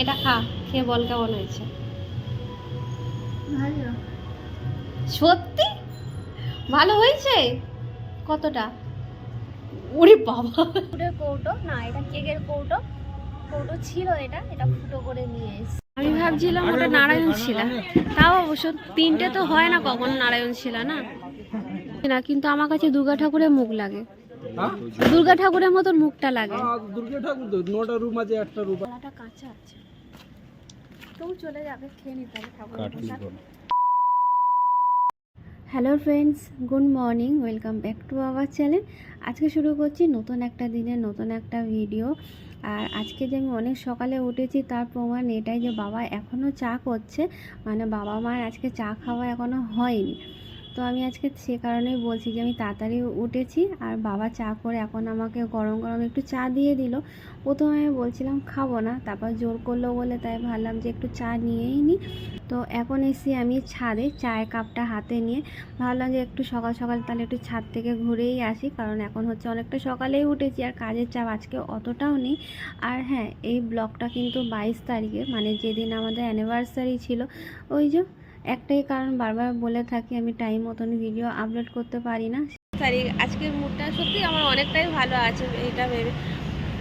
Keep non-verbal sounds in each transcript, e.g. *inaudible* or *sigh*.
এটা খা খেয়ে বল কেমন হয়েছে? ভালো। সত্যি? ভালো হয়েছে? কতটা? ওরে বাবা। ফুটের কৌটো না এটা কেকের কৌটো। কৌটো ছিল এটা এটা ফুটো করে নিয়ে এসেছি আমি ভাবছিলাম ওটা নারায়ণ শিলা। তাও অবশ্য তিনটে তো হয় না কখনো নারায়ণ শিলা না? না কিন্তু আমার কাছে দুর্গা ঠাকুরের মুখ লাগে। হ্যাঁ? দুর্গা ঠাকুরের মতন মুখটা লাগে। দুর্গা ঠাকুর তো নটা রুম আছে একটা রুম কাঁচা আছে। তবু চলে যাবে খেয়ে নিতে হবে ঠাকুরের প্রসাদ hello friends good morning welcome back to our channel আজকে শুরু করছি নতুন একটা দিনের নতুন একটা ভিডিও আর আজকে যে আমি অনেক সকালে উঠেছি তার প্রমাণ এটাই যে বাবা এখনও চা করছে। মানে বাবা মার আজকে চা খাওয়া এখনও হয়নি। তো আমি আজকে সে কারণেই বলছি যে আমি তাড়াতাড়ি উঠেছি আর বাবা চা করে এখন আমাকে গরম গরম একটু চা দিয়ে দিল। প্রথমে আমি বলছিলাম, খাব না। তারপর জোর করল বলে তাই ভাবলাম যে একটু চা নিয়েই নিই তো এখন এসে আমি ছাদে চায়ের কাপটা হাতে নিয়ে ভাবলাম যে একটু সকাল সকাল তাহলে একটু ছাদ থেকে ঘুরেই আসি, কারণ এখন হচ্ছে অনেকটা সকালেই উঠেছি আর কাজের চাপ আজকে অতটাও নেই। আর হ্যাঁ এই ব্লগটা কিন্তু বাইশ তারিখে মানে যেদিন আমাদের অ্যানিভার্সারি ছিল, ওই যে একটাই কারণ বারবার বলে থাকি, আমি টাইম মতন ভিডিও আপলোড করতে পারি না। তারিখ আজকের মুডটা সত্যি আমার অনেকটাই ভালো আছে, এটা ভেবে।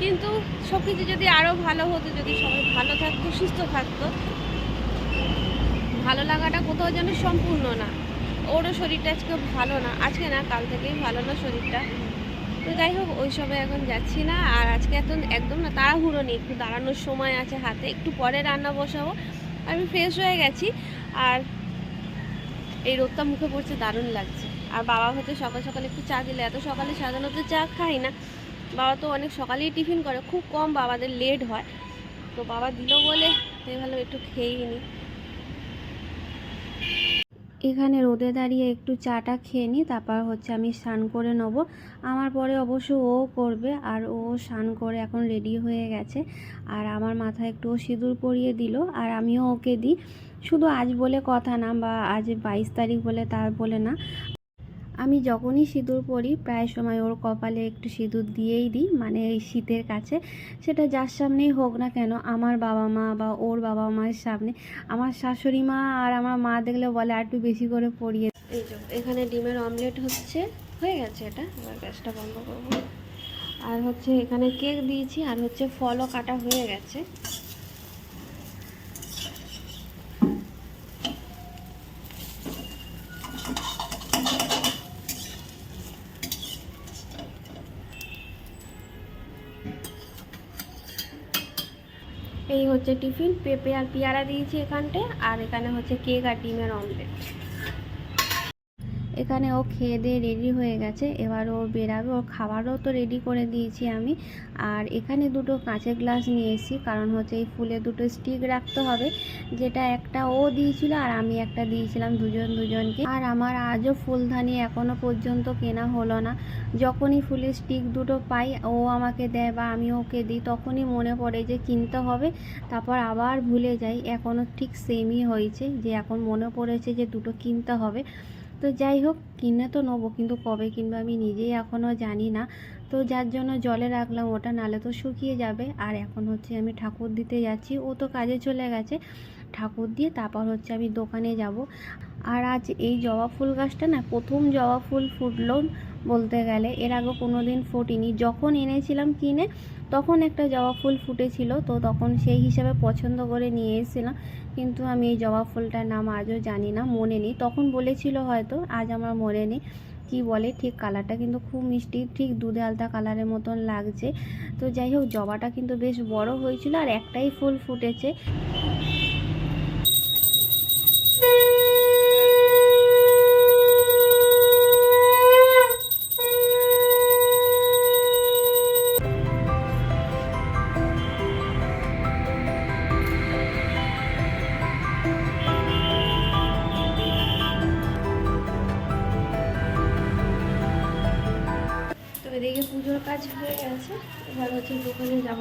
কিন্তু সব কিছু যদি আরও ভালো হতো, যদি সবাই ভালো থাকতো, সুস্থ থাকতো, ভালো লাগাটা কোথাও যেন সম্পূর্ণ না। ওরও শরীরটা আজকে ভালো না, আজকে না, কাল থেকেই ভালো না শরীরটা। তো যাই হোক, ওই সবে এখন যাচ্ছি না, আর আজকে এত একদম না তাড়াহুড়ো নেই, একটু দাঁড়ানোর সময় আছে হাতে, একটু পরে রান্না বসাবো। আমি ফ্রেশ হয়ে গেছি আর এই রোদটা মুখে পড়ছে, দারুণ লাগছে। আর বাবা হয়তো সকাল সকালে একটু চা দিলে, এত সকালে সাধারণত চা খাই না। বাবা তো অনেক সকালেই টিফিন করে, খুব কম বাবাদের লেট হয়। তো বাবা দিল বলে ভালো একটু খেয়েই নি। এখানে রোদে দাঁড়িয়ে একটু চাটা খেয়ে নিই তারপর হচ্ছে আমি স্নান করে নেব। আমার পরে অবশ্য ও করবে, আর ও স্নান করে এখন রেডি হয়ে গেছে। আর আমার মাথায় একটু সিঁদুর পরিয়ে দিল, আর আমিও ওকে দিই। শুধু আজ বলে কথা না বা আজ বাইশ তারিখ বলে তার বলে না। আমি যখনই সিঁদুর পরি, প্রায় সময় ওর কপালে একটু সিঁদুর দিয়েই দিই মানে এই শীতের কাছে। সেটা যার সামনেই হোক না কেন, আমার বাবা মা বা ওর বাবা মায়ের সামনে। আমার শাশুড়ি মা আর আমার মা দেখলে বলে, আর একটু বেশি করে পরিয়ে এই এখানে ডিমের অমলেট হচ্ছে। হয়ে গেছে এটা? এবার গ্যাসটা বন্ধ করব। আর হচ্ছে এখানে কেক দিয়েছি, আর হচ্ছে ফলও কাটা হয়ে গেছে। হচ্ছে টিফিন পেঁপে আর পেয়ারা দিয়েছি এখানটায় আর এখানে হচ্ছে কেক আর ডিমের অমলেট এখানে ও খেয়ে দিয়ে রেডি হয়ে গেছে। এবার ও বেরাবে। ওর খাবারও তো রেডি করে দিয়েছি আমি। আর এখানে দুটো কাঁচের গ্লাস নিয়ে এসেছি। কারণ হচ্ছে এই ফুলে দুটো স্টিক রাখতে হবে। যেটা একটা ও দিয়েছিল আর আমি একটা দিয়েছিলাম দুজন দুজনকে। আর আমার আজও ফুলদানি এখনও পর্যন্ত কেনা হলো না। যখনই ফুলের স্টিক দুটো পাই, ও আমাকে দেয় বা আমি ওকে দিই, তখনই মনে পড়ে যে কিনতে হবে। তারপর আবার ভুলে যাই। এখনও ঠিক সেমই হয়েছে যে এখন মনে পড়েছে যে দুটো কিনতে হবে। তো যাই হোক, কিনে তো নেব, কিন্তু কবে কিনবো আমি নিজেই এখনও জানি না। তো যার জন্য জলে রাখলাম, ওটা নালে তো শুকিয়ে যাবে। আর এখন হচ্ছে আমি ঠাকুর দিতে যাচ্ছি, ও তো কাজে চলে গেছে। ঠাকুর দিয়ে তারপর হচ্ছে আমি দোকানে যাব। আর আজ এই জবা ফুল গাছটা না, প্রথম জবা ফুল ফুটলো বলতে গেলে। এর আগে কোনো দিন ফোটেনি। যখন এনেছিলাম কিনে, তখন একটা জবা ফুল ফুটেছিল, তো তখন সেই হিসাবে পছন্দ করে নিয়ে এসেছিলাম। কিন্তু আমি এই জবা ফুলটার নাম আজও জানি না, মনে নেই। তখন বলেছিল হয়তো, আজ আমার মনে নেই কি বলে, ঠিক কালারটা কিন্তু খুব মিষ্টি, ঠিক দুধে আলতা কালারের মতন লাগছে। তো যাই হোক, জবাটা কিন্তু বেশ বড় হয়েছিল আর একটাই ফুল ফুটেছে। কাজ হয়ে গেছে এবার হচ্ছে দোকানে যাব।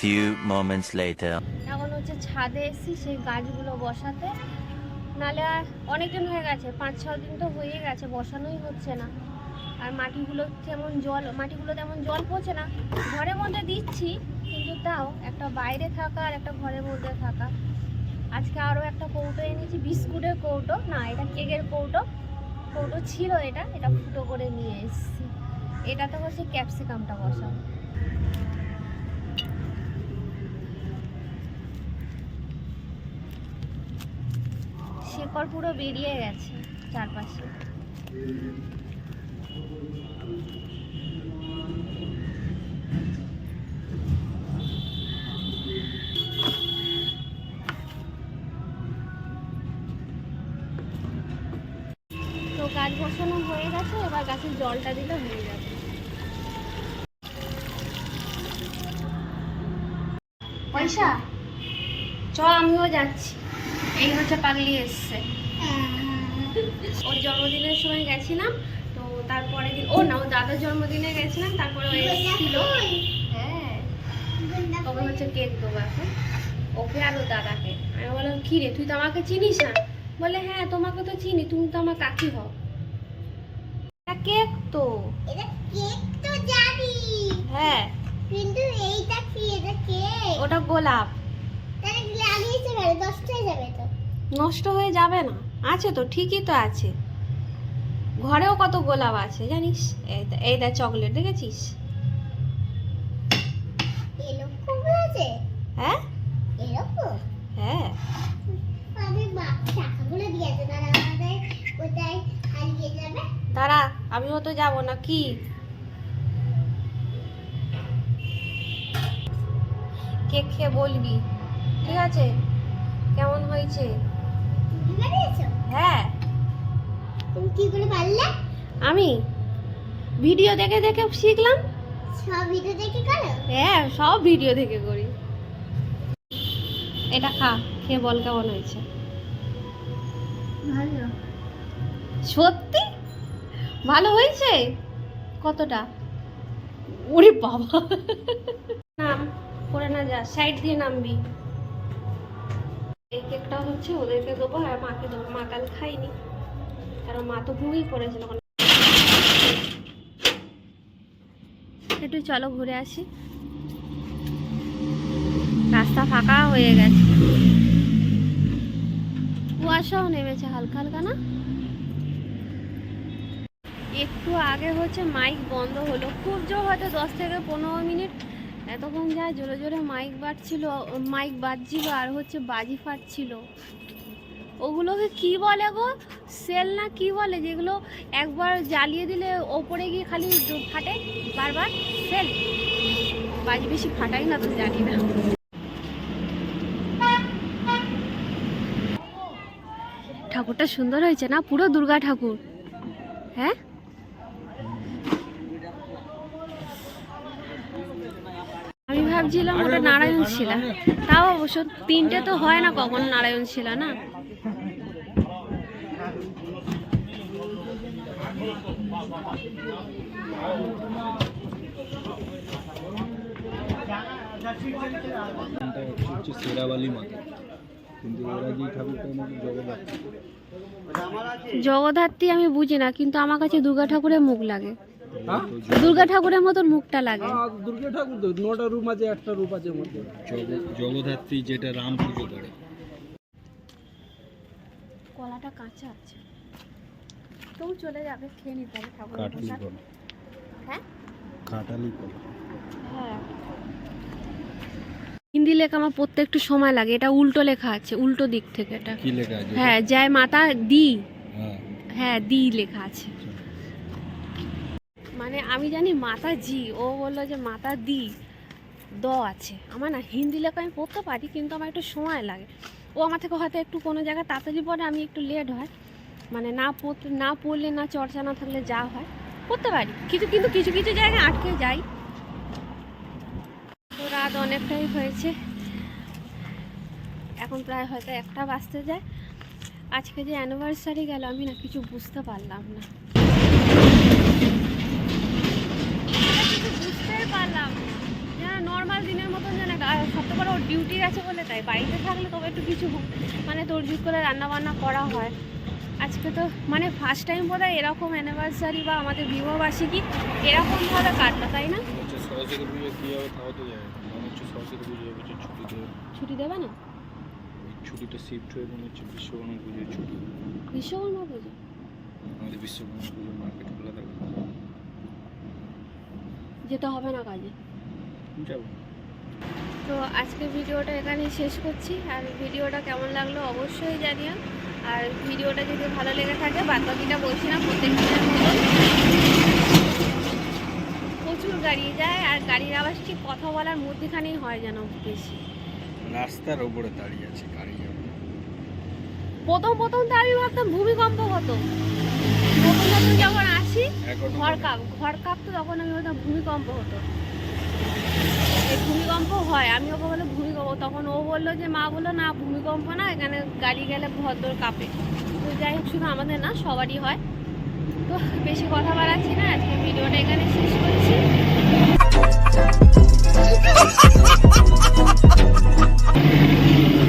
Few moments later. এখন হচ্ছে ছাদে এসেছি সেই গাছগুলো বসাতে। নালে আর অনেকদিন হয়ে গেছে পাঁচ ছ দিন তো হয়ে গেছে বসানোই হচ্ছে না। আর মাটিগুলো তেমন জল মাটিগুলো তেমন জল পড়ছে না। ঘরের মধ্যে দিচ্ছি কিন্তু তাও একটা বাইরে থাকা আর একটা ঘরের মধ্যে থাকা। আজকে আরও একটা কৌটো এনেছি বিস্কুটের কৌটো। না এটা কেকের কৌটো। কৌটো ছিল এটা এটা ফুটো করে নিয়ে এসেছি। এটাতে হচ্ছে ক্যাপসিকামটা বসাবো শেকড় পুরো বেরিয়ে গেছে চারপাশে। তো গাছ বসানো হয়ে গেছে, এবার গাছের জলটা দিলে হয়ে যাবে। পয়সা চ আমিও যাচ্ছি। এই হচ্ছে পাগলি এসছে। ওর জন্মদিনের সময় গেছিলাম তো তারপরে দিন ও না ও দাদার জন্মদিনে গেছিলাম তারপরে ও এসেছিল। হ্যাঁ। তবে হচ্ছে কেক দেবো এখন। ওকে আর ও দাদাকে। আমি বললাম কি রে তুই তো আমাকে চিনিস না? বলে হ্যাঁ তোমাকে তো চিনি তুমি তো আমার কাকি হও। কেক তো। এটা কেক তো জানি। হ্যাঁ। কিন্তু এইটা কি? ওটা গোলাপ। নষ্ট হয়ে যাবে না। আছে তো ঠিকই তো আছে। ঘরেও কত গোলাপ আছে জানিস? এই দেখ চকলেট দেখেছিস? হ্যাঁ? হ্যাঁ। তারা আমিও তো যাব না কি? কেক খেয়ে বলবি। ঠিক আছে? কেমন হয়েছে? হ্যাঁ। তুমি কি করে পারলে? আমি? ভিডিও দেখে দেখে শিখলাম? সব ভিডিও দেখে করো? হ্যাঁ সব ভিডিও দেখে করি। এটা খা খেয়ে বল কেমন হয়েছে? ভালো। সত্যি? ভালো হয়েছে? কতটা? ওরে বাবা। নাম? করে না যা সাইড দিয়ে নামবি। এই কেকটা হচ্ছে ওদেরকে দেবো আর মাকে দেবো। মা কাল খাইনি কারণ মা তো ঘুমিয়ে পড়েছিল। একটু চলো ঘুরে আসি। রাস্তা ফাঁকা হয়ে গেছে। কুয়াশাও নেমেছে হালকা হালকা না? একটু আগে হচ্ছে মাইক বন্ধ হলো। খুব জোর হয়তো দশ থেকে পনেরো মিনিট এতক্ষণ যা জোরে জোরে মাইক বাজছিল মাইক বাজছিল আর হচ্ছে বাজি ফাটছিল। ওগুলোকে কি বলে গো? সেল না কি বলে? যেগুলো একবার জ্বালিয়ে দিলে ওপরে গিয়ে খালি ফাটে? বারবার? সেল বাজি বেশি ফাটাই না তো, জানি না। ঠাকুরটা সুন্দর হয়েছে না? পুরো দুর্গা ঠাকুর। হ্যাঁ আমি ভাবছিলাম ওটা নারায়ণ শিলা তাও অবশ্য তিনটে তো হয় না কখনো নারায়ণ শিলা না? এটা হচ্ছে সেরাবালি মাতা। কিন্তু ওরা যে ঠাকুরটা এনেছে জগন্নাথ জগদ্ধাত্রী আমি বুঝি না কিন্তু আমার কাছে দুর্গা ঠাকুরের মুখ লাগে। দুর্গা ঠাকুরের মতন মুখটা লাগে। দুর্গা ঠাকুর তো নটা রূপ আছে একটা রূপ আছে মধ্যে। জগদ্ধাত্রী যেটা রাম পুজো করে। কলাটা কাঁচা আছে। তবু চলে যাবে খেয়ে নিতে হবে ঠাকুরের প্রসাদ। হ্যাঁ? কাটালি কলা। হ্যাঁ। হিন্দি লেখা আমার পড়তে একটু সময় লাগে এটা উল্টো লেখা আছে উল্টো দিক থেকে এটা। কি লেখা আছে? হ্যাঁ জয় মাতা দি। হ্যাঁ। হ্যাঁ দি লেখা আছে। মানে আমি জানি মাতা জি ও বলল যে মাতা দি দ আছে। আমার না হিন্দি লেখা আমি পড়তে পারি, কিন্তু আমার একটু সময় লাগে। ও আমার থেকে হয়তো একটু কোনো জায়গায় তাড়াতাড়ি পড়ে, আমি একটু লেট হয়। মানে না পড়তে, না পড়লে না চর্চা না থাকলে যা হয়, পড়তে পারি। কিছু, কিন্তু কিছু কিছু জায়গায় আটকে যাই। তো রাত অনেকটাই হয়েছে। এখন প্রায় হয়তো একটা বাজতে যায়। আজকে যে অ্যানিভার্সারি গেল, আমি না কিছু বুঝতে পারলাম না এটা কিছু বুঝতেই পারলাম যেন নর্মাল দিনের মতন যেন করে ওর ডিউটি আছে বলে তাই। বাড়িতে থাকলে তবে একটু কিছু মানে তোর জুত করে রান্না বান্না করা হয়। আজকে তো মানে ফার্স্ট টাইম বোধ হয় এরকম অ্যানিভার্সারি বা আমাদের বিবাহবার্ষিকী এরকমভাবে কাটলো তাই না? ছুটি দেবে। না? ছুটিটা শিফট হয়ে মনে হচ্ছে বিশ্বকর্মা পুজোর ছুটি। বিশ্বকর্মা পুজো? আমাদের বিশ্বকর্মা পুজোর মার্কেট খোলা থাকবে। যেতে হবে না কাজে। তো আজকে ভিডিওটা এখানেই শেষ করছি। আর ভিডিওটা কেমন লাগল অবশ্যই জানিও। আর ভিডিওটা যদি ভালো লেগে থাকে বাদ বাকিটা বলছি না প্রত্যেক দিনের মতন প্রচুর গাড়ি যায় আর গাড়ির আওয়াজ ঠিক কথা বলার মধ্যেখানেই হয় যেন বেশি। রাস্তার ওপরে দাঁড়িয়ে আছে গাড়ি প্রথম প্রথম তো আমি ভাবতাম ভূমিকম্প হতো। প্রথম প্রথম যখন বলছি ঘর কাপ ঘর কাপ তো তখন আমি বলতাম ভূমিকম্প হতো। এই ভূমিকম্প হয় আমি ওকে বলল ভূমিকম্প তখন ও বলল যে মা বলল না ভূমিকম্প না এখানে গাড়ি গেলে ভদ্র কাপে। তো যাই হোক শুধু আমাদের না সবারই হয়। তো বেশি কথা বাড়াচ্ছি না আজকে ভিডিওটা এখানে শেষ করছি। *laughs*